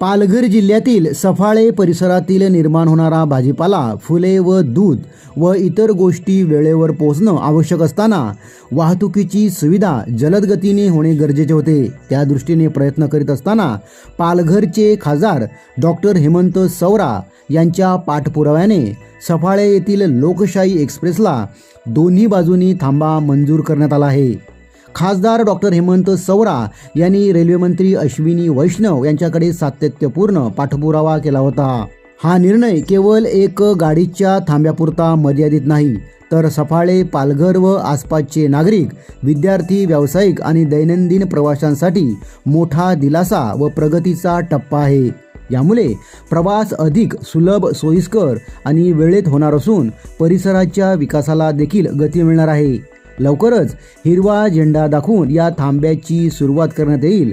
पालघर जिल्ह्यातील सफाळे परिसरातील निर्माण होणारा भाजीपाला फुले व दूध व इतर गोष्टी वेळेवर पोहोचणं आवश्यक असताना वाहतुकीची सुविधा जलद गतीने होणे गरजेचे होते. त्या दृष्टीने प्रयत्न करीत असताना पालघरचे खासदार डॉक्टर हेमंत सौरा यांच्या पाठपुराव्याने सफाळे येथील लोकशाही एक्सप्रेसला दोन्ही बाजूनी थांबा मंजूर करण्यात आला आहे. खासदार डॉक्टर हेमंत सवरा यांनी रेल्वेमंत्री अश्विनी वैष्णव यांच्याकडे सातत्यपूर्ण पाठपुरावा केला होता. हा निर्णय केवळ एक गाडीच्या थांब्यापुरता मर्यादित नाही तर सफाळे पालघर व आसपासचे नागरिक विद्यार्थी व्यावसायिक आणि दैनंदिन प्रवाशांसाठी मोठा दिलासा व प्रगतीचा टप्पा आहे. यामुळे प्रवास अधिक सुलभ सोयीस्कर आणि वेळेत होणार असून परिसराच्या विकासाला देखील गती मिळणार आहे. लवकरच हिरवा झेंडा दाखवून या थांब्याची सुरुवात करण्यात येईल.